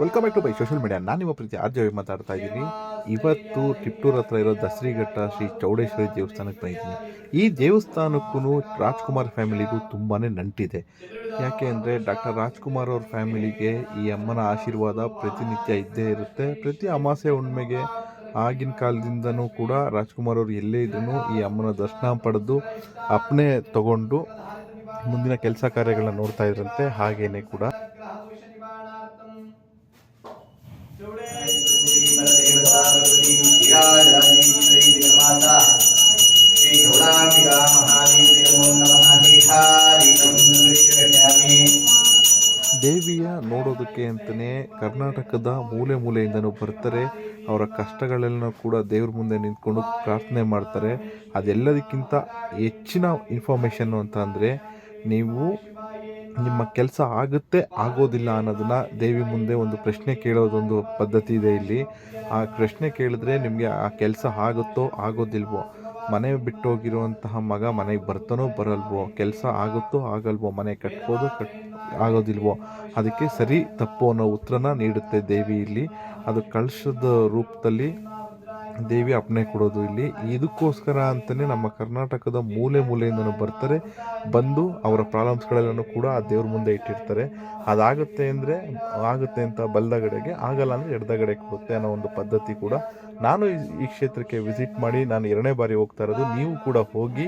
Welcome back to by social media ನಾನು ನಿಮ್ಮ ಪ್ರೀತಿ R ಜವಿ ಮಾತಾಡ್ತಾ ಇದ್ದೀನಿ. ಇವತ್ತು ಟಿಪ್ಟೂರ್ ಹತ್ರ ಇರೋ ದಸರಿಘಟ್ಟ ಶ್ರೀ ಚೌಡೇಶ್ವರಿ ದೇವಸ್ಥಾನಕ್ಕೆ ಬಂದಿದ್ದೀನಿ. ಈ ದೇವಸ್ಥಾನಕ್ಕೂ ರಾಜ್ಕುಮಾರ್ ಫ್ಯಾಮಿಲಿಗೂ ತುಂಬಾ ನಂಟಿದೆ. ಯಾಕೆ ಅಂದರೆ ಡಾಕ್ಟರ್ ರಾಜ್ಕುಮಾರ್ ಅವ್ರ ಫ್ಯಾಮಿಲಿಗೆ ಈ ಅಮ್ಮನ ಆಶೀರ್ವಾದ ಪ್ರತಿನಿತ್ಯ ಇದ್ದೇ ಇರುತ್ತೆ. ಪ್ರತಿ ಅಮಾಸೆ ಹುಣ್ಣಿಮೆಗೆ ಆಗಿನ ಕಾಲದಿಂದನೂ ಕೂಡ ರಾಜ್ಕುಮಾರ್ ಅವರು ಎಲ್ಲೇ ಇದ್ರೂ ಈ ಅಮ್ಮನ ದರ್ಶನ ಪಡೆದು ಅಪ್ಪನೇ ತಗೊಂಡು ಮುಂದಿನ ಕೆಲಸ ಕಾರ್ಯಗಳನ್ನ ನೋಡ್ತಾ ಇದ್ರಂತೆ. ಹಾಗೇನೆ ಕೂಡ ದೇವಿಯ ನೋಡೋದಕ್ಕೆ ಅಂತಲೇ ಕರ್ನಾಟಕದ ಮೂಲೆ ಮೂಲೆಯಿಂದನೂ ಬರ್ತಾರೆ. ಅವರ ಕಷ್ಟಗಳೆಲ್ಲ ಕೂಡ ದೇವ್ರ ಮುಂದೆ ನಿಂತ್ಕೊಂಡು ಪ್ರಾರ್ಥನೆ ಮಾಡ್ತಾರೆ. ಅದೆಲ್ಲದಕ್ಕಿಂತ ಹೆಚ್ಚಿನ ಇನ್ಫಾರ್ಮೇಷನ್ನು ಅಂತ ಅಂದರೆ ನೀವು ನಿಮ್ಮ ಕೆಲಸ ಆಗುತ್ತೆ, ಆಗೋದಿಲ್ಲ ಅನ್ನೋದನ್ನ ದೇವಿ ಮುಂದೆ ಒಂದು ಪ್ರಶ್ನೆ ಕೇಳೋದೊಂದು ಪದ್ಧತಿ ಇದೆ ಇಲ್ಲಿ. ಆ ಪ್ರಶ್ನೆ ಕೇಳಿದ್ರೆ ನಿಮಗೆ ಆ ಕೆಲಸ ಆಗುತ್ತೋ, ಆಗೋದಿಲ್ವೋ? ಮನೆ ಬಿಟ್ಟೋಗಿರುವಂತಹ ಮಗ ಮನೆಗೆ ಬರ್ತಾನೋ ಬರಲ್ವೋ? ಕೆಲಸ ಆಗುತ್ತೋ, ಆಗಲ್ವೋ? ಮನೆ ಕಟ್ಬೋದು, ಕಟ್, ಆಗೋದಿಲ್ವೋ? ಅದಕ್ಕೆ ಸರಿ, ತಪ್ಪು ಅನ್ನೋ ಉತ್ತರನ ನೀಡುತ್ತೆ ದೇವಿ ಇಲ್ಲಿ. ಅದು ಕಳಶದ ರೂಪದಲ್ಲಿ ದೇವಿ ಅಪ್ಪಣೆ ಕೊಡೋದು ಇಲ್ಲಿ. ಇದಕ್ಕೋಸ್ಕರ ಅಂತಲೇ ನಮ್ಮ ಕರ್ನಾಟಕದ ಮೂಲೆ ಮೂಲೆಯಿಂದಲೂ ಬರ್ತಾರೆ, ಬಂದು ಅವರ ಪ್ರಾಬ್ಲಮ್ಸ್ಗಳೆಲ್ಲನೂ ಕೂಡ ಆ ದೇವ್ರ ಮುಂದೆ ಇಟ್ಟಿರ್ತಾರೆ. ಅದಾಗುತ್ತೆ ಅಂದರೆ ಆಗುತ್ತೆ ಅಂತ ಬಲ್ದಗಡೆಗೆ, ಆಗಲ್ಲ ಅಂದರೆ ಎಡದಗಡೆ ಕೊಡುತ್ತೆ ಅನ್ನೋ ಒಂದು ಪದ್ಧತಿ ಕೂಡ. ನಾನು ಈ ಕ್ಷೇತ್ರಕ್ಕೆ ವಿಸಿಟ್ ಮಾಡಿ ನಾನು ಎರಡನೇ ಬಾರಿ ಹೋಗ್ತಾ ಇರೋದು. ನೀವು ಕೂಡ ಹೋಗಿ